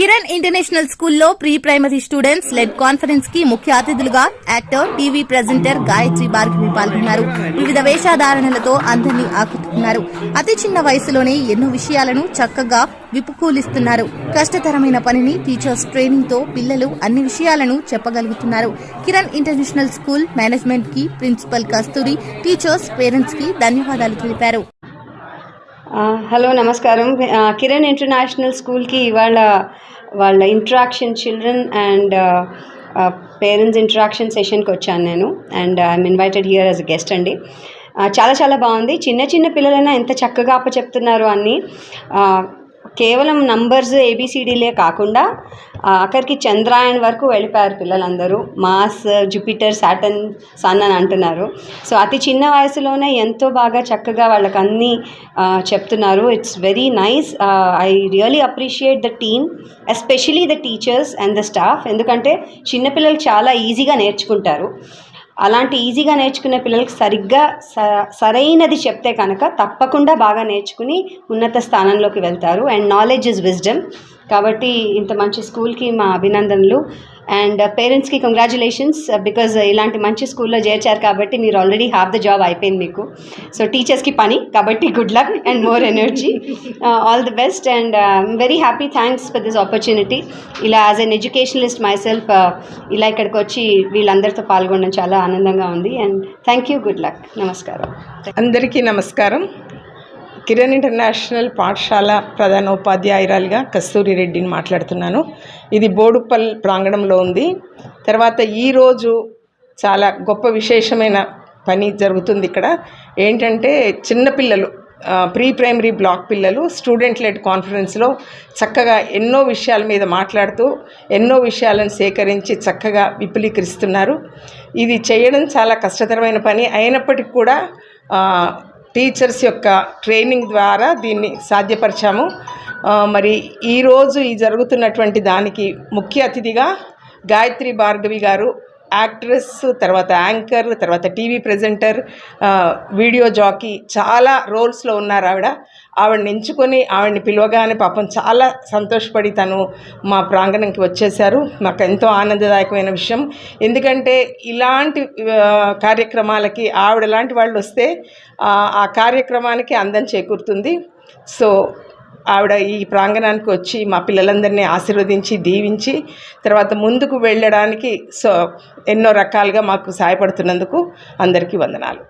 Kiran international స్కూల్లో pre primary students led కాన్ఫరెన్స్కి ముఖ్య అతిథులుగా actor TV presenter Gayatri Bhargavi పాల్గొన్నారు. వివిధ వేషధారణలతో అందరినీ ఆకట్టుకున్నారు. అతి చిన్న వయసులోనే ఎన్నో విషయాలను చక్కగా విపుకూలిస్తున్నారు. కష్టతరమైన పనిని టీచర్స్ ట్రైనింగ్తో పిల్లలు అన్ని విషయాలను చెప్పగలుగుతున్నారు. కిరణ్ ఇంటర్నేషనల్ స్కూల్ మేనేజ్మెంట్కి ప్రిన్సిపల్ కస్తూరి టీచర్స్ పేరెంట్స్కి ధన్యవాదాలు తెలిపారు. హలో నమస్కారం. కిరణ్ ఇంటర్నేషనల్ స్కూల్కి ఇవాళ వాళ్ళ interaction children and parents interaction సెషన్కి వచ్చాను నేను. And I'm invited here as a guest అండి. చాలా చాలా బాగుంది. చిన్న చిన్న పిల్లలైనా ఎంత చక్కగా అప్పచెప్తున్నారు చెప్తున్నారు అన్నీ కేవలం నంబర్స్ ఏబిసిడీలే కాకుండా అక్కడికి చంద్రాయన్ వరకు వెళ్ళిపోయారు పిల్లలందరూ. మాస్ జూపిటర్ సాటన్ సన్ అని అంటున్నారు. సో అతి చిన్న వయసులోనే ఎంతో బాగా చక్కగా వాళ్ళకి అన్నీ చెప్తున్నారు. It's very nice I really appreciate the team especially the teachers and the staff ఎందుకంటే చిన్నపిల్లలు చాలా ఈజీగా నేర్చుకుంటారు. అలాంటి ఈజీగా నేర్చుకునే పిల్లలకు సరిగ్గా స సరైనది చెప్తే కనుక తప్పకుండా బాగా నేర్చుకుని ఉన్నత స్థానంలోకి వెళ్తారు. And knowledge is wisdom. కాబట్టి ఇంత మంచి స్కూల్కి మా అభినందనలు. అండ్ పేరెంట్స్కి కంగ్రాచులేషన్స్ బికాజ్ ఇలాంటి మంచి స్కూల్లో చేర్చారు కాబట్టి మీరు ఆల్రెడీ హాఫ్ ద జాబ్ అయిపోయింది మీకు. సో టీచర్స్కి పని కాబట్టి good luck and more energy all the best and very happy thanks for this opportunity ఇలా as an educationalist myself ఇలా ఇక్కడికి వచ్చి వీళ్ళందరితో పాల్గొనడం చాలా ఆనందంగా ఉంది. And thank you good luck నమస్కారం అందరికీ నమస్కారం. కిరణ్ ఇంటర్నేషనల్ పాఠశాల ప్రధానోపాధ్యాయురాలిగా కస్తూరి రెడ్డిని మాట్లాడుతున్నాను. ఇది బోడుపల్ ప్రాంగణంలో ఉంది. తర్వాత ఈరోజు చాలా గొప్ప విశేషమైన పని జరుగుతుంది ఇక్కడ. ఏంటంటే చిన్నపిల్లలు ప్రీ ప్రైమరీ బ్లాక్ పిల్లలు స్టూడెంట్ లెడ్ కాన్ఫరెన్స్లో చక్కగా ఎన్నో విషయాల మీద మాట్లాడుతూ ఎన్నో విషయాలను సేకరించి చక్కగా విపులీకరిస్తున్నారు. ఇది చేయడం చాలా కష్టతరమైన పని. అయినప్పటికీ కూడా టీచర్స్ యొక్క ట్రైనింగ్ ద్వారా దీన్ని సాధ్యపరిచాము. మరి ఈరోజు ఈ జరుగుతున్నటువంటి దానికి ముఖ్య అతిథిగా గాయత్రి భార్గవి గారు యాక్ట్రెస్ తర్వాత యాంకర్ తర్వాత టీవీ ప్రెజెంటర్ వీడియో జాకీ చాలా రోల్స్లో ఉన్నారు ఆవిడ. ఆవిడని ఎంచుకొని ఆవిడని పిలవగానే పాపం చాలా సంతోషపడి తను మా ప్రాంగణంకి వచ్చేసారు మాకు ఎంతో ఆనందదాయకమైన విషయం. ఎందుకంటే ఇలాంటి కార్యక్రమాలకి ఆవిడ లాంటి వాళ్ళు వస్తే ఆ కార్యక్రమానికి అందం చేకూరుతుంది. సో ఆవిడ ఈ ప్రాంగణానికి వచ్చి మా పిల్లలందరినీ ఆశీర్వదించి దీవించి తర్వాత ముందుకు వెళ్ళడానికి సో ఎన్నో రకాలుగా మాకు సహాయపడుతున్నందుకు అందరికీ వందనాలు.